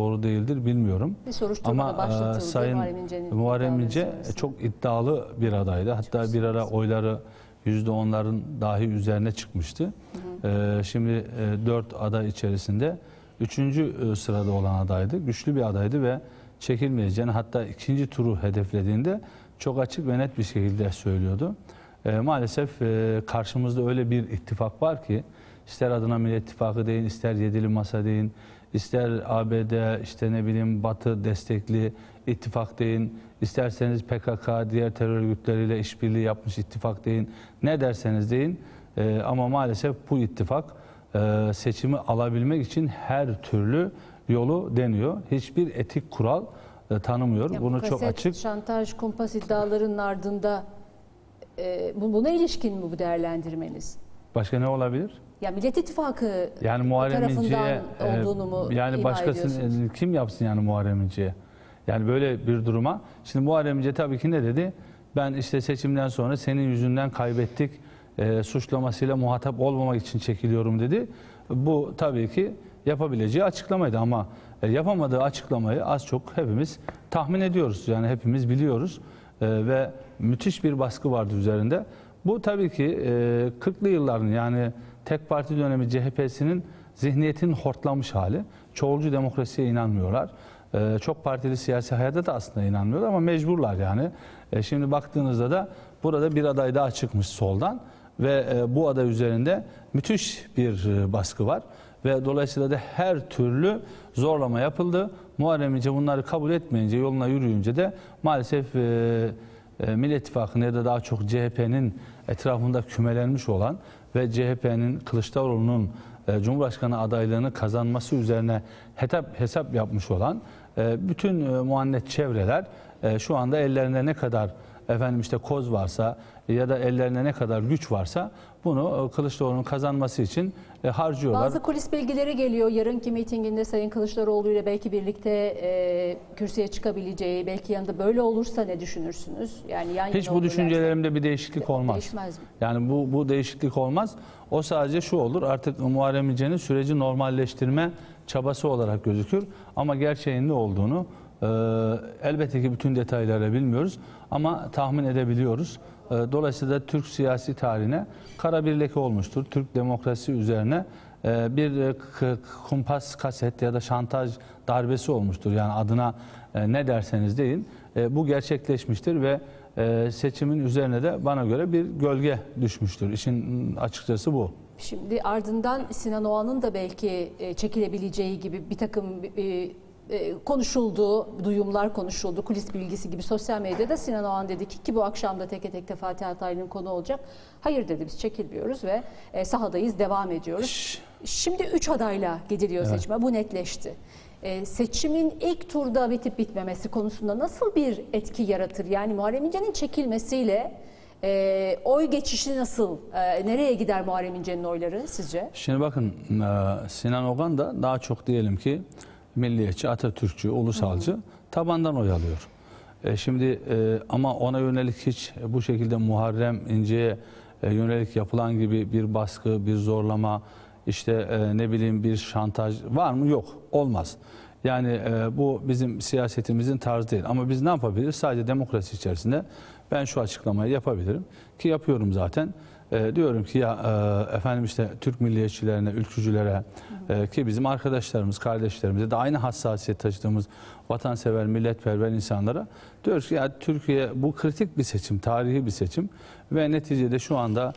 doğru değildir bilmiyorum. Bir soruşturma da Ama başlatıldı. e, Sayın Muharrem İnce'nin Muharrem iddiaları İnce sonrasında. çok iddialı bir adaydı. Hatta bir ara oyları %10'ların dahi üzerine çıkmıştı. E, şimdi e, 4 aday içerisinde 3. sırada olan adaydı. Güçlü bir adaydı ve çekilmeyeceğini hatta ikinci turu hedeflediğinde çok açık ve net bir şekilde söylüyordu. E, maalesef e, karşımızda öyle bir ittifak var ki ister adına Millet İttifakı deyin, ister Yedili Masa deyin, ister ABD, işte ne bileyim Batı destekli ittifak deyin, isterseniz PKK, diğer terör örgütleriyle işbirliği yapmış ittifak deyin, ne derseniz deyin. E, ama maalesef bu ittifak e, seçimi alabilmek için her türlü yolu deniyor. Hiçbir etik kural e, tanımıyor. Ya Bunu bu çok kaset, açık şantaj, kumpas iddialarının ardında e, bu- buna ilişkin mi bu değerlendirmeniz? Başka ne olabilir? Ya Millet İttifakı Yani Muharrem tarafından İnce'ye e, olduğunu mu yani başkasını kim yapsın yani Muharrem İnce'ye? Yani böyle bir duruma. Şimdi Muharrem İnce tabii ki ne dedi? Ben işte seçimden sonra senin yüzünden kaybettik e, suçlamasıyla muhatap olmamak için çekiliyorum dedi. Bu tabii ki yapabileceği açıklamaydı ama e, yapamadığı açıklamayı az çok hepimiz tahmin ediyoruz. Yani hepimiz biliyoruz E, ve müthiş bir baskı vardı üzerinde. Bu tabii ki e, 40'lı yılların yani tek parti dönemi CHP'sinin zihniyetin hortlamış hali. Çoğulcu demokrasiye inanmıyorlar. E, çok partili siyasi hayata da aslında inanmıyorlar ama mecburlar yani. E, şimdi baktığınızda da burada bir aday daha çıkmış soldan ve e, bu aday üzerinde müthiş bir e, baskı var ve dolayısıyla da her türlü zorlama yapıldı. Muharrem İnce bunları kabul etmeyince, yoluna yürüyünce de maalesef e, e, Millet İttifakı'nın ya da daha çok CHP'nin etrafında kümelenmiş olan ve CHP'nin Kılıçdaroğlu'nun e, Cumhurbaşkanı adaylığını kazanması üzerine hesap, hesap yapmış olan e, bütün e, muannet çevreler e, şu anda ellerinde ne kadar efendim işte koz varsa ya da ellerinde ne kadar güç varsa bunu e, Kılıçdaroğlu'nun kazanması için e, harcıyorlar. Bazı kulis bilgileri geliyor. Yarınki mitinginde Sayın Kılıçdaroğlu ile belki birlikte e, kürsüye çıkabileceği, belki yanında böyle olursa ne düşünürsünüz? Yani yan Hiç bu düşüncelerimde bir değişiklik olmaz. Değişmez mi? Yani bu bu değişiklik olmaz. O sadece şu olur. Artık Muharrem İnce'nin süreci normalleştirme çabası olarak gözükür. Ama gerçeğin ne olduğunu e, elbette ki bütün detayları bilmiyoruz ama tahmin edebiliyoruz. E, dolayısıyla Türk siyasi tarihine kara bir leke olmuştur. Türk demokrasi üzerine e, bir e, kumpas kaset ya da şantaj darbesi olmuştur. Yani adına e, ne derseniz deyin. Bu gerçekleşmiştir ve seçimin üzerine de bana göre bir gölge düşmüştür. İşin açıkçası bu. Şimdi ardından Sinan Oğan'ın da belki çekilebileceği gibi bir takım konuşuldu, duyumlar konuşuldu, kulis bilgisi gibi sosyal medyada Sinan Oğan dedi ki ki bu akşam da teke tek de Fatih Altaylı'nın konu olacak. Hayır dedi biz çekilmiyoruz ve e, sahadayız devam ediyoruz. Şş, Şimdi üç adayla gidiliyor seçime. Bu netleşti. Ee, seçimin ilk turda bitip bitmemesi konusunda nasıl bir etki yaratır? Yani Muharrem İnce'nin çekilmesiyle e, oy geçişi nasıl? e, nereye gider Muharrem İnce'nin oyları sizce? Şimdi bakın e, Sinan Ogan da daha çok diyelim ki milliyetçi, Atatürkçü, ulusalcı tabandan oy alıyor. E, şimdi e, ama ona yönelik hiç bu şekilde Muharrem İnce'ye e, yönelik yapılan gibi bir baskı, bir zorlama, işte e, ne bileyim bir şantaj var mı? Yok. Olmaz. Yani e, bu bizim siyasetimizin tarzı değil. Ama biz ne yapabiliriz? Sadece demokrasi içerisinde ben şu açıklamayı yapabilirim. Ki yapıyorum zaten. E, diyorum ki ya e, efendim işte Türk milliyetçilerine, ülkücülere e, ki bizim arkadaşlarımız, kardeşlerimize de aynı hassasiyet taşıdığımız vatansever, milletperver insanlara diyoruz ki ya Türkiye bu kritik bir seçim, tarihi bir seçim ve neticede şu anda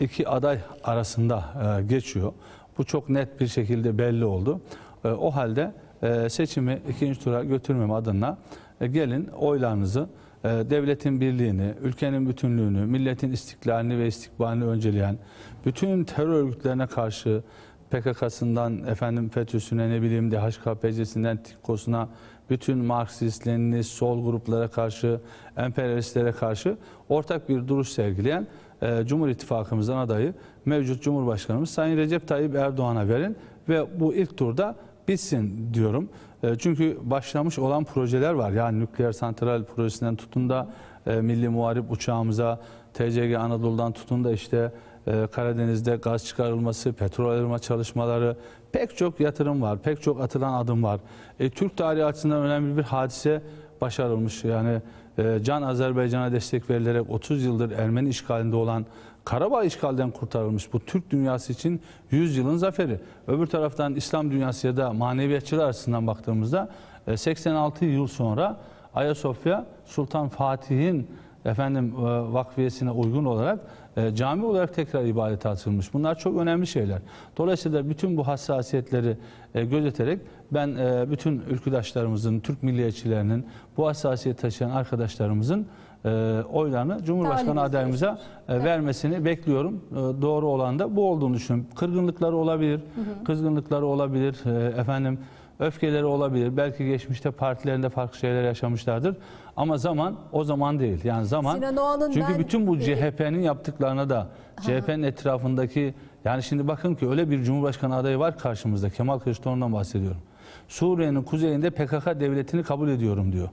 iki aday arasında e, geçiyor. Bu çok net bir şekilde belli oldu. E, o halde e, seçimi ikinci tura götürmem adına e, gelin oylarınızı devletin birliğini, ülkenin bütünlüğünü, milletin istiklalini ve istikbalini önceleyen bütün terör örgütlerine karşı PKK'sından efendim FETÖ'süne ne bileyim DHKPC'sinden TİKKO'suna bütün Marksist, Leninist, sol gruplara karşı, emperyalistlere karşı ortak bir duruş sergileyen e, Cumhur İttifakımızdan adayı mevcut Cumhurbaşkanımız Sayın Recep Tayyip Erdoğan'a verin ve bu ilk turda bitsin diyorum. E, çünkü başlamış olan projeler var. Yani nükleer santral projesinden tutun da e, milli muharip uçağımıza, TCG Anadolu'dan tutun da işte e, Karadeniz'de gaz çıkarılması, petrol arama çalışmaları, pek çok yatırım var, pek çok atılan adım var. E, Türk tarihi açısından önemli bir hadise başarılmış. Yani e, Can Azerbaycan'a destek verilerek 30 yıldır Ermeni işgalinde olan Karabağ işgalden kurtarılmış. Bu Türk dünyası için 100 yılın zaferi. Öbür taraftan İslam dünyası ya da maneviyatçılar açısından baktığımızda e, 86 yıl sonra Ayasofya Sultan Fatih'in efendim e, vakfiyesine uygun olarak e, cami olarak tekrar ibadete açılmış. Bunlar çok önemli şeyler. Dolayısıyla bütün bu hassasiyetleri e, gözeterek ben e, bütün ülküdaşlarımızın, Türk milliyetçilerinin, bu hassasiyet taşıyan arkadaşlarımızın e, oylarını Cumhurbaşkanı Talibiniz adayımıza e, vermesini bekliyorum. E, doğru olan da bu olduğunu düşünüyorum. Kırgınlıkları olabilir, kızgınlıkları olabilir, e, efendim öfkeleri olabilir. Belki geçmişte partilerinde farklı şeyler yaşamışlardır. Ama zaman o zaman değil. Yani zaman Sinan Oğan'ın çünkü ben- bütün bu CHP'nin yaptıklarına da CHP'nin etrafındaki yani şimdi bakın ki öyle bir Cumhurbaşkanı adayı var karşımızda. Kemal Kılıçdaroğlu'ndan bahsediyorum. Suriye'nin kuzeyinde PKK devletini kabul ediyorum diyor.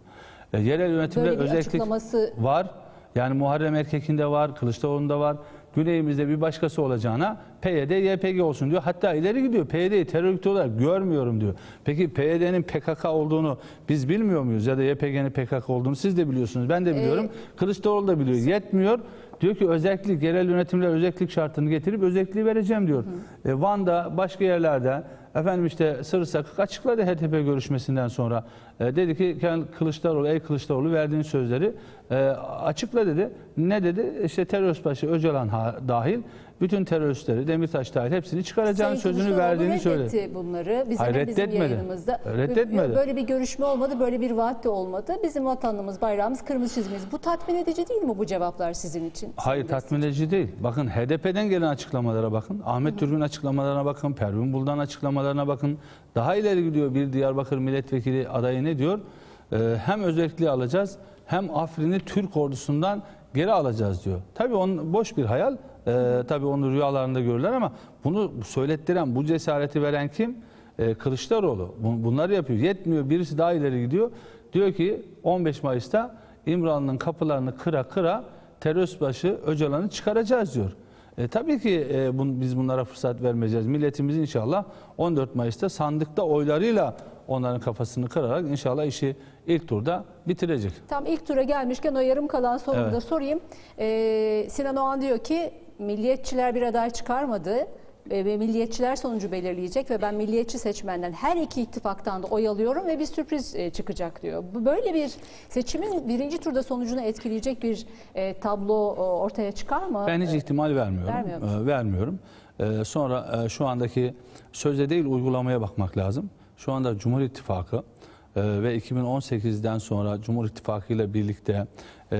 E, yerel yönetimler Böyle bir açıklaması var. Yani Muharrem Erkek'inde var, Kılıçdaroğlu'nda var. Güneyimizde bir başkası olacağına PYD, YPG olsun diyor. Hatta ileri gidiyor. PYD'yi terör örgütü olarak görmüyorum diyor. Peki PYD'nin PKK olduğunu biz bilmiyor muyuz? Ya da YPG'nin PKK olduğunu siz de biliyorsunuz. Ben de biliyorum. Kılıçdaroğlu da biliyor. Yetmiyor. Diyor ki özellik, yerel yönetimler özellik şartını getirip özelliği vereceğim diyor. E, Van'da, başka yerlerde efendim işte Sırısakık açıkladı HDP görüşmesinden sonra. E, dedi ki "Kemal Kılıçdaroğlu, ey Kılıçdaroğlu verdiğin sözleri e, açıkla dedi. Ne dedi? İşte terörist başı Öcalan dahil bütün teröristleri, Demirtaş dahil hepsini çıkaracağın Sayın sözünü verdiğini söyledi. bunları. Bizim, Hayır, bizim reddetmedi. yayınımızda. Reddetmedi. Böyle bir görüşme olmadı, böyle bir vaat de olmadı. Bizim vatanımız, bayrağımız, kırmızı çizgimiz. Bu tatmin edici değil mi bu cevaplar sizin için? Hayır Sayın tatmin edici değil. Bakın HDP'den gelen açıklamalara bakın. Ahmet Türk'ün açıklamalarına bakın. Pervin Buldan açıklamalarına bakın. Daha ileri gidiyor bir Diyarbakır milletvekili adayı ne diyor? Ee, hem özelliği alacağız hem Afrin'i Türk ordusundan geri alacağız diyor. Tabii onun boş bir hayal. Ee, tabii onu rüyalarında görürler ama bunu söylettiren, bu cesareti veren kim? Ee, Kılıçdaroğlu. Bu- Bunları yapıyor. Yetmiyor. Birisi daha ileri gidiyor. Diyor ki 15 Mayıs'ta İmralı'nın kapılarını kıra kıra terörist başı Öcalan'ı çıkaracağız diyor. E, tabii ki e, bun- biz bunlara fırsat vermeyeceğiz. Milletimiz inşallah 14 Mayıs'ta sandıkta oylarıyla onların kafasını kırarak inşallah işi ilk turda bitirecek. Tam ilk tura gelmişken o yarım kalan sorumu Evet. da sorayım. Ee, Sinan Oğan diyor ki milliyetçiler bir aday çıkarmadı e, ve milliyetçiler sonucu belirleyecek ve ben milliyetçi seçmenden her iki ittifaktan da oy alıyorum ve bir sürpriz e, çıkacak diyor. Böyle bir seçimin birinci turda sonucunu etkileyecek bir e, tablo ortaya çıkar mı? Ben hiç ihtimal vermiyorum. Vermiyor vermiyorum. Sonra şu andaki sözde değil uygulamaya bakmak lazım. Şu anda Cumhur İttifakı ve 2018'den sonra Cumhur İttifakı ile birlikte e,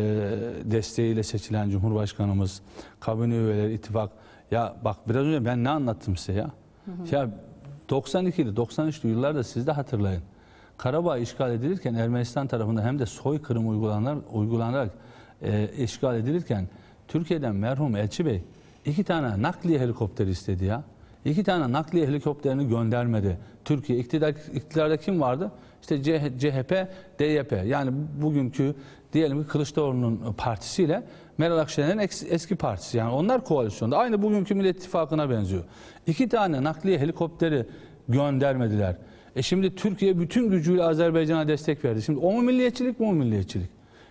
desteğiyle seçilen Cumhurbaşkanımız, kabine üyeleri, ittifak. Ya bak biraz önce ben ne anlattım size ya? Ya 92'li, 93'lü yıllarda siz de hatırlayın. Karabağ işgal edilirken Ermenistan tarafından hem de soykırım uygulanarak, uygulanarak e, işgal edilirken Türkiye'den merhum Elçi Bey iki tane nakliye helikopteri istedi ya. İki tane nakliye helikopterini göndermedi. Türkiye iktidar, iktidarda kim vardı? İşte CH- CHP, DYP. Yani bugünkü diyelim ki Kılıçdaroğlu'nun partisiyle Meral Akşener'in eski partisi. Yani onlar koalisyonda. Aynı bugünkü Millet İttifakı'na benziyor. İki tane nakliye helikopteri göndermediler. E şimdi Türkiye bütün gücüyle Azerbaycan'a destek verdi. Şimdi o mu milliyetçilik bu mu milliyetçilik?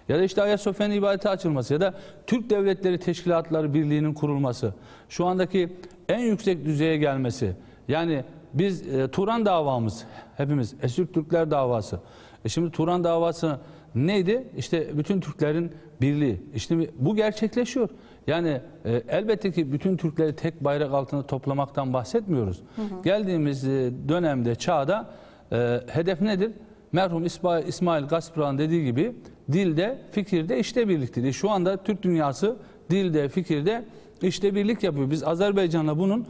Ya da işte Ayasofya'nın ibadete açılması ya da Türk Devletleri Teşkilatları Birliği'nin kurulması. Şu andaki en yüksek düzeye gelmesi. Yani biz e, Turan davamız hepimiz Esürk Türkler davası. E şimdi Turan davası neydi? İşte bütün Türklerin birliği. İşte bu gerçekleşiyor. Yani e, elbette ki bütün Türkleri tek bayrak altında toplamaktan bahsetmiyoruz. Geldiğimiz e, dönemde, çağda e, hedef nedir? Merhum İsmail, İsmail Gaspran dediği gibi dilde, fikirde, işte birliktir. Şu anda Türk dünyası dilde, fikirde işte birlik yapıyor. Biz Azerbaycan'la bunun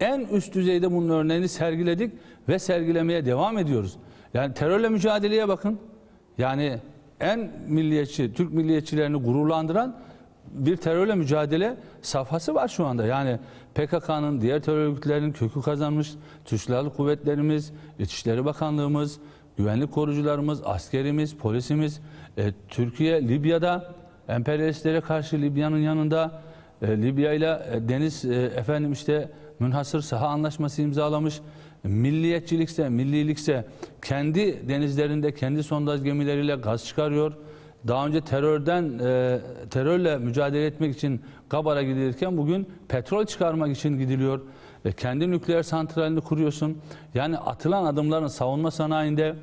en üst düzeyde bunun örneğini sergiledik ve sergilemeye devam ediyoruz. Yani terörle mücadeleye bakın. Yani en milliyetçi, Türk milliyetçilerini gururlandıran bir terörle mücadele safhası var şu anda. Yani PKK'nın, diğer terör örgütlerinin kökü kazanmış, Türk Silahlı Kuvvetlerimiz, İçişleri Bakanlığımız, güvenlik korucularımız, askerimiz, polisimiz, e, Türkiye Libya'da emperyalistlere karşı Libya'nın yanında e, Libya ile e, deniz e, efendim işte münhasır saha anlaşması imzalamış. milliyetçilikse, millilikse kendi denizlerinde kendi sondaj gemileriyle gaz çıkarıyor. Daha önce terörden e, terörle mücadele etmek için Kabar'a gidilirken bugün petrol çıkarmak için gidiliyor. Ve kendi nükleer santralini kuruyorsun. Yani atılan adımların savunma sanayinde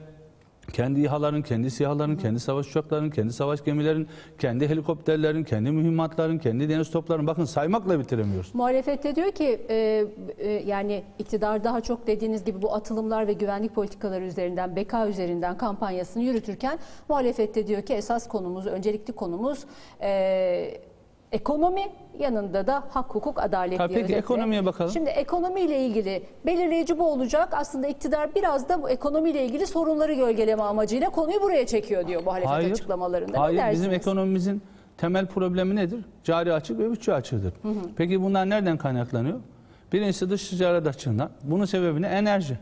kendi İHA'ların, kendi SİHA'ların, kendi savaş uçaklarının, kendi savaş gemilerin, kendi helikopterlerin, kendi mühimmatların, kendi deniz toplarının bakın saymakla bitiremiyoruz. Muhalefette diyor ki e, e, yani iktidar daha çok dediğiniz gibi bu atılımlar ve güvenlik politikaları üzerinden, beka üzerinden kampanyasını yürütürken muhalefette diyor ki esas konumuz, öncelikli konumuz e, ekonomi yanında da hak, hukuk, adalet Ha, diye peki özetle. ekonomiye bakalım. Şimdi ekonomiyle ilgili belirleyici bu olacak. Aslında iktidar biraz da bu ekonomiyle ilgili sorunları gölgeleme amacıyla konuyu buraya çekiyor diyor muhalefet açıklamalarında. Ne Hayır, dersiniz? bizim ekonomimizin temel problemi nedir? Cari açık ve bütçe açığıdır. Peki bunlar nereden kaynaklanıyor? Birincisi dış ticaret açığından. Bunun sebebi ne? Enerji.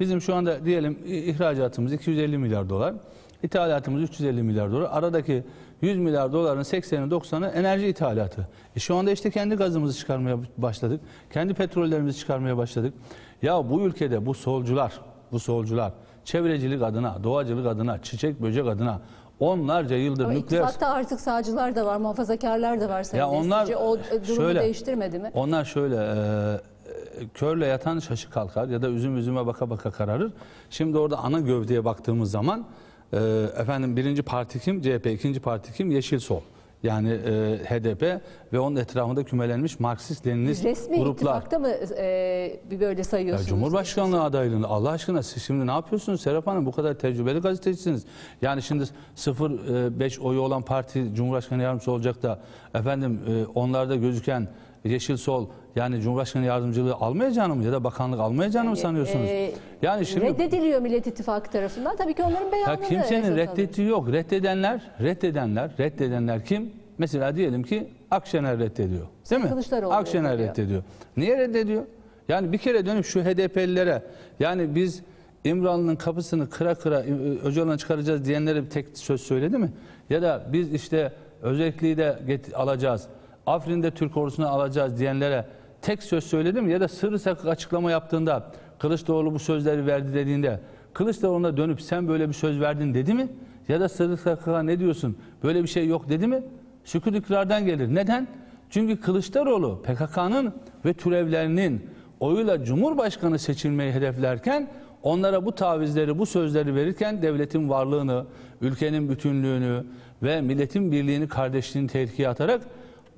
Bizim şu anda diyelim ihracatımız 250 milyar dolar, ithalatımız 350 milyar dolar. Aradaki 100 milyar doların 80'i 90'ı enerji ithalatı. E şu anda işte kendi gazımızı çıkarmaya başladık. Kendi petrollerimizi çıkarmaya başladık. Ya bu ülkede bu solcular, bu solcular çevrecilik adına, doğacılık adına, çiçek böcek adına onlarca yıldır Ama nükleer ittifakta artık sağcılar da var, muhafazakarlar da var Sayın Ya onlar, Destici. O durumu şöyle, değiştirmedi mi? Onlar şöyle e, körle yatan şaşı kalkar ya da üzüm üzüme baka baka kararır. Şimdi orada ana gövdeye baktığımız zaman e, efendim birinci parti kim? CHP, ikinci parti kim? Yeşil Sol. Yani e, HDP ve onun etrafında kümelenmiş Marksist Leninist Resmi gruplar. ittifakta mı e, bir böyle Ya sayıyorsunuz? Cumhurbaşkanlığı adaylığını Allah aşkına siz şimdi ne yapıyorsunuz Serap Hanım? Bu kadar tecrübeli gazetecisiniz. Yani şimdi 0-5 oyu olan parti Cumhurbaşkanı yardımcısı olacak da efendim e, onlarda gözüken Yeşil Sol yani Cumhurbaşkanı yardımcılığı almayacağını mı ya da bakanlık almayacağını mı sanıyorsunuz? e, yani şimdi Reddediliyor Millet İttifakı tarafından. Tabii ki onların ya beyanları kimsenin esas reddettiği yok. Reddedenler, reddedenler, reddedenler kim? Mesela diyelim ki Akşener reddediyor. Değil mi? Kılıçdaroğlu Akşener reddediyor. reddediyor. Niye reddediyor? Yani bir kere dönüp şu HDP'lilere yani biz İmralı'nın kapısını kıra kıra Öcalan'ı çıkaracağız diyenlere bir tek söz söyledi mi? Ya da biz işte özelliği de alacağız. Afrin'de Türk ordusunu alacağız diyenlere tek söz söyledi mi? Ya da sırrı sakık açıklama yaptığında Kılıçdaroğlu bu sözleri verdi dediğinde Kılıçdaroğlu'na dönüp sen böyle bir söz verdin dedi mi? Ya da sırrı sakığa ne diyorsun? Böyle bir şey yok dedi mi? Sükut ikrardan gelir. Neden? Çünkü Kılıçdaroğlu PKK'nın ve türevlerinin oyuyla Cumhurbaşkanı seçilmeyi hedeflerken onlara bu tavizleri, bu sözleri verirken devletin varlığını, ülkenin bütünlüğünü ve milletin birliğini, kardeşliğini tehlikeye atarak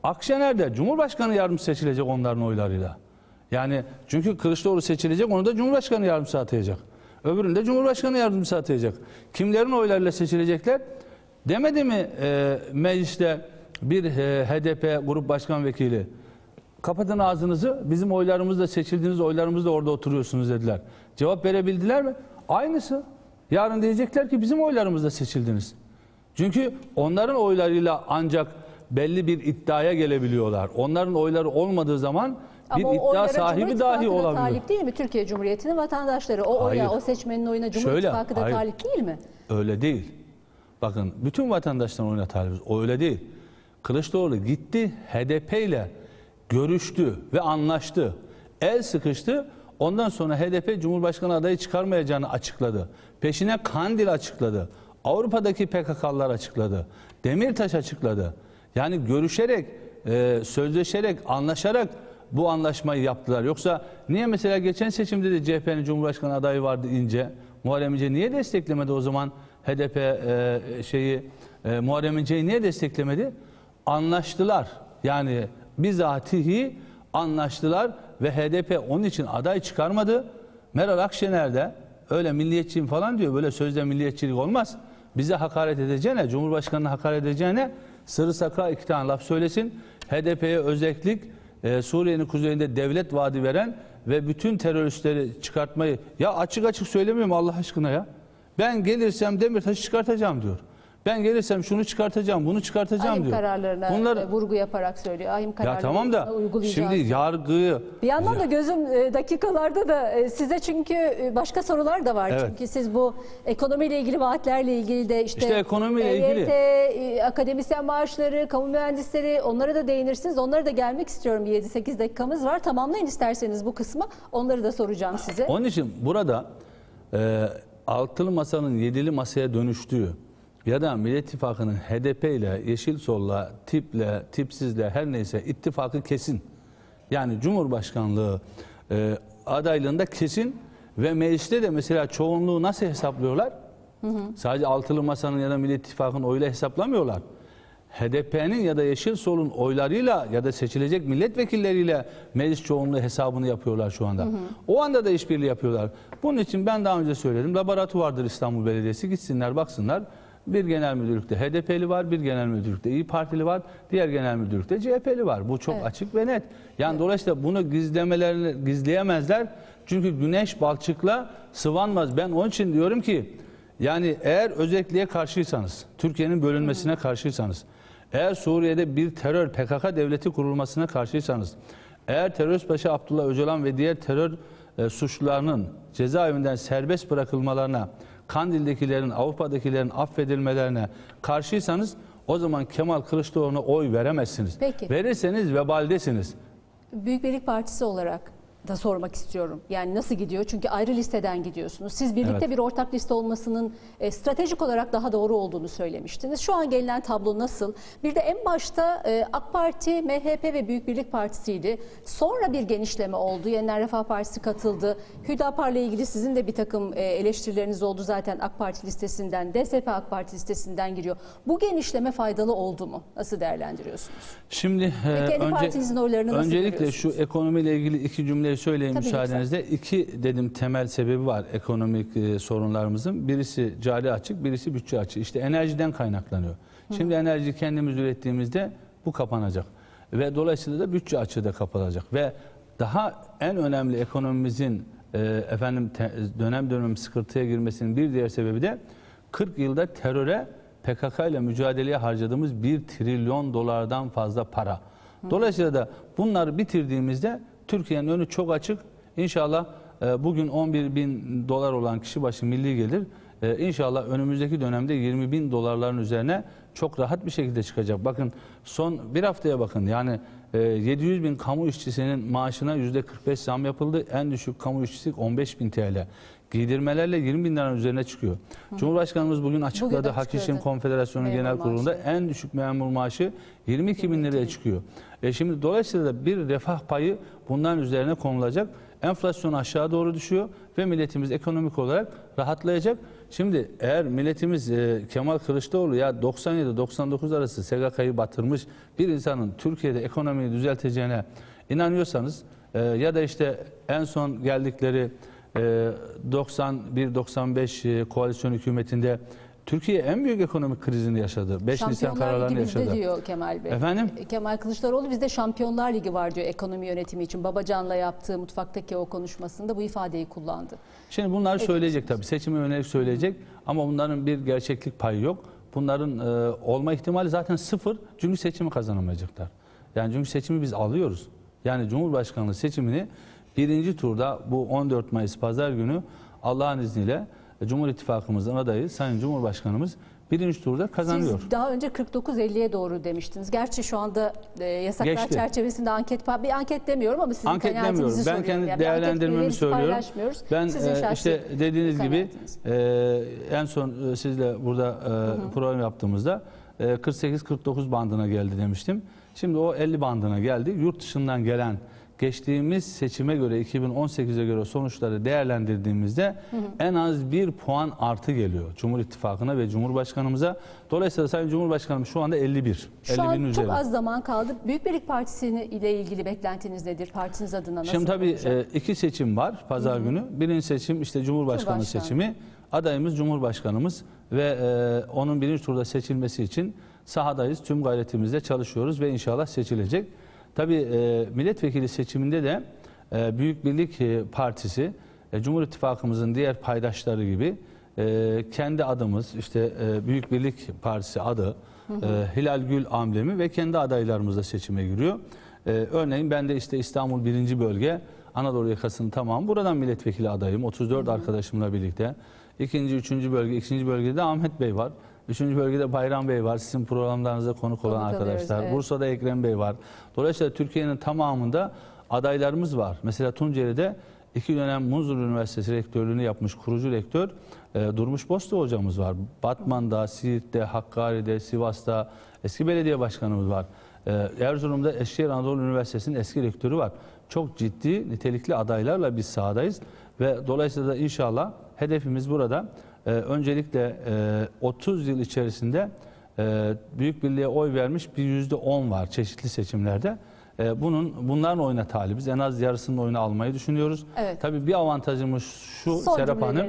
Akşener de Cumhurbaşkanı yardımcısı seçilecek onların oylarıyla. Yani çünkü Kılıçdaroğlu seçilecek onu da Cumhurbaşkanı yardımcısı atayacak. Öbürünü de Cumhurbaşkanı yardımcısı atayacak. Kimlerin oylarıyla seçilecekler? Demedi mi e, mecliste bir e, HDP grup başkan vekili kapatın ağzınızı bizim oylarımızla seçildiğiniz oylarımızla orada oturuyorsunuz dediler. Cevap verebildiler mi? Aynısı. Yarın diyecekler ki bizim oylarımızla seçildiniz. Çünkü onların oylarıyla ancak belli bir iddiaya gelebiliyorlar. Onların oyları olmadığı zaman bir Ama o iddia oylara sahibi Cumhur dahi İttifakı'na olabiliyor. talip değil mi Türkiye Cumhuriyeti'nin vatandaşları? O oya, Hayır. o seçmenin oyuna Cumhur Şöyle, İttifakı da hayır. talip değil mi? Öyle değil. Bakın bütün vatandaşların oyuna talibiz. O öyle değil. Kılıçdaroğlu gitti HDP ile görüştü ve anlaştı. El sıkıştı. Ondan sonra HDP Cumhurbaşkanı adayı çıkarmayacağını açıkladı. Peşine Kandil açıkladı. Avrupa'daki PKK'lar açıkladı. Demirtaş açıkladı. Yani görüşerek, e, sözleşerek, anlaşarak bu anlaşmayı yaptılar. Yoksa niye mesela geçen seçimde de CHP'nin Cumhurbaşkanı adayı vardı İnce, Muharrem İnce niye desteklemedi o zaman HDP e, şeyi e, Muharrem İnce'yi niye desteklemedi? Anlaştılar. Yani bizatihi anlaştılar ve HDP onun için aday çıkarmadı. Meral Akşener de öyle milliyetçiyim falan diyor. Böyle sözde milliyetçilik olmaz. Bize hakaret edeceğine, Cumhurbaşkanı'na hakaret edeceğine sırrı sakra iki tane laf söylesin. HDP'ye özellik e, Suriye'nin kuzeyinde devlet vaadi veren ve bütün teröristleri çıkartmayı ya açık açık söylemiyorum Allah aşkına ya. Ben gelirsem Demirtaş'ı çıkartacağım diyor. Ben gelirsem şunu çıkartacağım, bunu çıkartacağım Ahim diyor. kararlarına Bunlar e, vurgu yaparak söylüyor. Ahim ya kararlarını tamam da uygulayacağız. şimdi yargıyı Bir yandan da gözüm e, dakikalarda da e, size çünkü başka sorular da var. Evet. Çünkü siz bu ekonomiyle ilgili vaatlerle ilgili de işte, İşte ekonomiyle EYT, ilgili. e, akademisyen maaşları, kamu mühendisleri onlara da değinirsiniz. Onlara da gelmek istiyorum. 7-8 dakikamız var. Tamamlayın isterseniz bu kısmı. Onları da soracağım size. Onun için burada e, altılı masanın yedili masaya dönüştüğü ya da Millet İttifakı'nın HDP ile, Yeşil Sol'la, TİP'le, TİP'sizle her neyse ittifakı kesin. Yani Cumhurbaşkanlığı e, adaylığında kesin ve mecliste de mesela çoğunluğu nasıl hesaplıyorlar? Sadece altılı masanın ya da Millet İttifakı'nın oyuyla hesaplamıyorlar. HDP'nin ya da Yeşil Sol'un oylarıyla ya da seçilecek milletvekilleriyle meclis çoğunluğu hesabını yapıyorlar şu anda. O anda da işbirliği yapıyorlar. Bunun için ben daha önce söyledim. Laboratuvardır İstanbul Belediyesi. Gitsinler baksınlar. Bir genel müdürlükte HDP'li var, bir genel müdürlükte İyi Partili var, diğer genel müdürlükte CHP'li var. Bu çok Evet. açık ve net. Yani dolayısıyla bunu gizlemelerini gizleyemezler. Çünkü güneş balçıkla sıvanmaz. Ben onun için diyorum ki yani eğer özelliğe karşıysanız, Türkiye'nin bölünmesine karşıysanız, eğer Suriye'de bir terör PKK devleti kurulmasına karşıysanız, eğer terörist başı Abdullah Öcalan ve diğer terör e, suçlularının cezaevinden serbest bırakılmalarına, Kandil'dekilerin, Avrupa'dakilerin affedilmelerine karşıysanız o zaman Kemal Kılıçdaroğlu'na oy veremezsiniz. Peki. Verirseniz vebaldesiniz. Büyük Birlik Partisi olarak da sormak istiyorum. Yani nasıl gidiyor? Çünkü ayrı listeden gidiyorsunuz. Siz birlikte Evet. bir ortak liste olmasının e, stratejik olarak daha doğru olduğunu söylemiştiniz. Şu an gelinen tablo nasıl? Bir de en başta e, AK Parti, MHP ve Büyük Birlik Partisi'ydi. Sonra bir genişleme oldu. Yeniden Refah Partisi katıldı. Hüdapar'la ilgili sizin de bir takım e, eleştirileriniz oldu zaten AK Parti listesinden, DSP AK Parti listesinden giriyor. Bu genişleme faydalı oldu mu? Nasıl değerlendiriyorsunuz? Şimdi e, kendi önce, partinizin oylarını nasıl öncelikle şu ekonomiyle ilgili iki cümleyi söyleyeyim Tabii, müsaadenizle. İki dedim temel sebebi var ekonomik e, sorunlarımızın. Birisi cari açık, birisi bütçe açığı. İşte enerjiden kaynaklanıyor. Şimdi enerji kendimiz ürettiğimizde bu kapanacak. Ve dolayısıyla da bütçe açığı da kapanacak. Ve daha en önemli ekonomimizin e, efendim te- dönem dönem sıkıntıya girmesinin bir diğer sebebi de 40 yılda teröre PKK ile mücadeleye harcadığımız 1 trilyon dolardan fazla para. Dolayısıyla da bunları bitirdiğimizde Türkiye'nin önü çok açık. İnşallah e, bugün 11 bin dolar olan kişi başı milli gelir e, inşallah önümüzdeki dönemde 20 bin dolarların üzerine çok rahat bir şekilde çıkacak. Bakın son bir haftaya bakın yani e, 700 bin kamu işçisinin maaşına %45 zam yapıldı. En düşük kamu işçisi 15 bin TL. Giydirmelerle 20 bin liranın üzerine çıkıyor. Cumhurbaşkanımız bugün açıkladı de Hak açıkladı. Konfederasyonu Memur Genel Kurulu'nda maaşı. en düşük memur maaşı 22 bin liraya çıkıyor. E şimdi dolayısıyla da bir refah payı bunların üzerine konulacak. Enflasyon aşağı doğru düşüyor ve milletimiz ekonomik olarak rahatlayacak. Şimdi eğer milletimiz e, Kemal Kılıçdaroğlu ya 97-99 arası SGK'yı batırmış bir insanın Türkiye'de ekonomiyi düzelteceğine inanıyorsanız e, ya da işte en son geldikleri 91-95 e, koalisyon hükümetinde Türkiye en büyük ekonomik krizini yaşadı. 5 Nisan Şampiyonlar kararlarını yaşadı. diyor Kemal Bey. Efendim? E, Kemal Kılıçdaroğlu bizde Şampiyonlar Ligi var diyor ekonomi yönetimi için. Babacan'la yaptığı mutfaktaki o konuşmasında bu ifadeyi kullandı. Şimdi bunları söyleyecek tabii. Seçime yönelik söyleyecek ama bunların bir gerçeklik payı yok. Bunların e, olma ihtimali zaten sıfır. Çünkü seçimi kazanamayacaklar. Yani çünkü seçimi biz alıyoruz. Yani Cumhurbaşkanlığı seçimini birinci turda bu 14 Mayıs Pazar günü Allah'ın izniyle Cumhur İttifakımızın adayı Sayın Cumhurbaşkanımız birinci turda kazanıyor. Siz daha önce 49-50'ye doğru demiştiniz. Gerçi şu anda e, yasaklar Geçti. çerçevesinde anket bir anket demiyorum ama sizin Anket kanaatinizi demiyorum. Ben kendi Yani değerlendirmemi söylüyorum. Ben Sizin e, işte dediğiniz gibi e, en son e, sizle burada e, program yaptığımızda e, 48-49 bandına geldi demiştim. Şimdi o 50 bandına geldi. Yurt dışından gelen geçtiğimiz seçime göre 2018'e göre sonuçları değerlendirdiğimizde en az bir puan artı geliyor Cumhur İttifakı'na ve Cumhurbaşkanımıza. Dolayısıyla Sayın Cumhurbaşkanım şu anda 51. Şu 51'in an çok üzerinde. az zaman kaldı. Büyük Birlik Partisi ile ilgili beklentiniz nedir? Partiniz adına nasıl Şimdi tabii olacak? e, iki seçim var pazar günü. Birinci seçim işte Cumhurbaşkanı Cumhurbaşkanı. seçimi. Adayımız Cumhurbaşkanımız ve e, onun birinci turda seçilmesi için sahadayız. Tüm gayretimizle çalışıyoruz ve inşallah seçilecek. Tabii e, milletvekili seçiminde de e, Büyük Birlik e, Partisi e, Cumhur İttifakımızın diğer paydaşları gibi e, kendi adımız işte e, Büyük Birlik Partisi adı e, Hilal Gül amblemi ve kendi adaylarımızla seçime giriyor. E, örneğin ben de işte İstanbul 1. bölge Anadolu yakasının tamamı buradan milletvekili adayım 34 arkadaşımla birlikte. İkinci, üçüncü bölge, ikinci bölgede Ahmet Bey var. Üçüncü bölgede Bayram Bey var. Sizin programlarınıza konuk olan Konuk alıyoruz, arkadaşlar. evet. Bursa'da Ekrem Bey var. Dolayısıyla Türkiye'nin tamamında adaylarımız var. Mesela Tunceli'de iki dönem Munzur Üniversitesi rektörlüğünü yapmış kurucu rektör e, Durmuş Bosta hocamız var. Batman'da, Siirt'te, Hakkari'de, Sivas'ta eski belediye başkanımız var. E, Erzurum'da Eskişehir Anadolu Üniversitesi'nin eski rektörü var. Çok ciddi, nitelikli adaylarla biz sahadayız ve dolayısıyla da inşallah hedefimiz burada e, öncelikle e, 30 yıl içerisinde e, Büyük Birliğe oy vermiş bir yüzde 10 var çeşitli seçimlerde. E, bunun bunların oyuna talibiz. En az yarısının oyunu almayı düşünüyoruz. Evet. Tabii bir avantajımız şu Son Serap Hanım.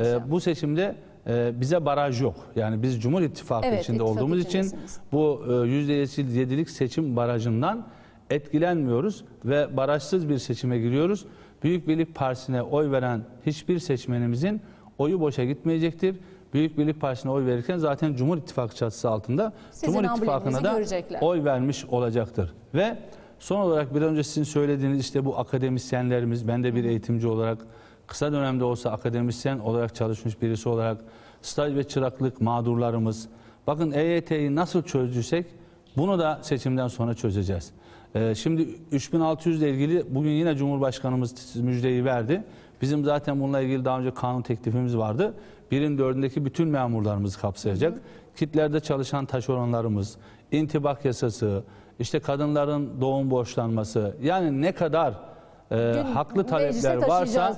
e, bu seçimde e, bize baraj yok. Yani biz Cumhur İttifakı Evet, içinde ittifak olduğumuz için bu e, %7'lik seçim barajından etkilenmiyoruz ve barajsız bir seçime giriyoruz. Büyük Birlik Partisi'ne oy veren hiçbir seçmenimizin oyu boşa gitmeyecektir. Büyük Birlik Partisi'ne oy verirken zaten Cumhur İttifakı çatısı altında Sizin Cumhur İttifakı'na da görecekler. oy vermiş olacaktır. Ve son olarak bir önce sizin söylediğiniz işte bu akademisyenlerimiz, ben de bir eğitimci olarak kısa dönemde olsa akademisyen olarak çalışmış birisi olarak staj ve çıraklık mağdurlarımız. Bakın EYT'yi nasıl çözdüysek bunu da seçimden sonra çözeceğiz. Ee, şimdi 3600 ile ilgili bugün yine Cumhurbaşkanımız müjdeyi verdi. Bizim zaten bununla ilgili daha önce kanun teklifimiz vardı. Birin dördündeki bütün memurlarımızı kapsayacak. Kitlerde çalışan taşeronlarımız, intibak yasası, işte kadınların doğum borçlanması yani ne kadar e, Gün- haklı talepler varsa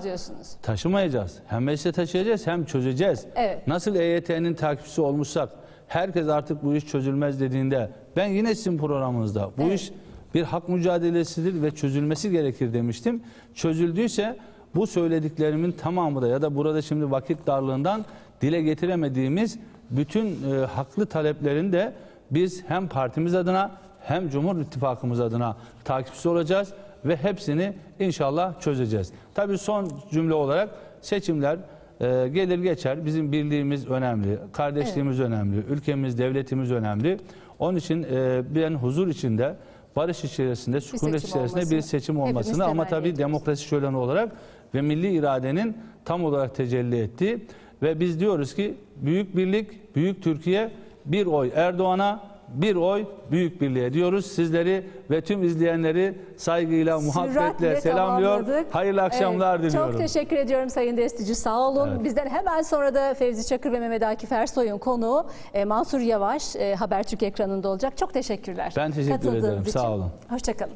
taşımayacağız. Hem meclise taşıyacağız hem çözeceğiz. Evet. Nasıl EYT'nin takipçisi olmuşsak herkes artık bu iş çözülmez dediğinde ben yine sizin programınızda bu Evet. iş bir hak mücadelesidir ve çözülmesi gerekir demiştim. Çözüldüyse bu söylediklerimin tamamı da ya da burada şimdi vakit darlığından dile getiremediğimiz bütün e, haklı taleplerin de biz hem partimiz adına hem Cumhur İttifakımız adına takipçisi olacağız ve hepsini inşallah çözeceğiz. Tabii son cümle olarak seçimler e, gelir geçer. Bizim birliğimiz önemli, kardeşliğimiz önemli, ülkemiz, devletimiz önemli. Onun için e, ben huzur içinde, barış içerisinde, sükunet içerisinde bir olmasını seçim olmasını ama tabii ediyoruz. demokrasi şöleni olarak ve milli iradenin tam olarak tecelli ettiği ve biz diyoruz ki büyük birlik, büyük Türkiye, bir oy Erdoğan'a, bir oy Büyük Birliğe diyoruz. Sizleri ve tüm izleyenleri saygıyla, muhabbetle selamlıyor. tamamladık. Hayırlı akşamlar Evet, diliyorum. Çok teşekkür ediyorum Sayın Destici. Sağ olun. Evet. Bizden hemen sonra da Fevzi Çakır ve Mehmet Akif Ersoy'un konuğu e, Mansur Yavaş e, Habertürk ekranında olacak. Çok teşekkürler. Ben teşekkür ederim. için. Sağ olun. Hoşçakalın.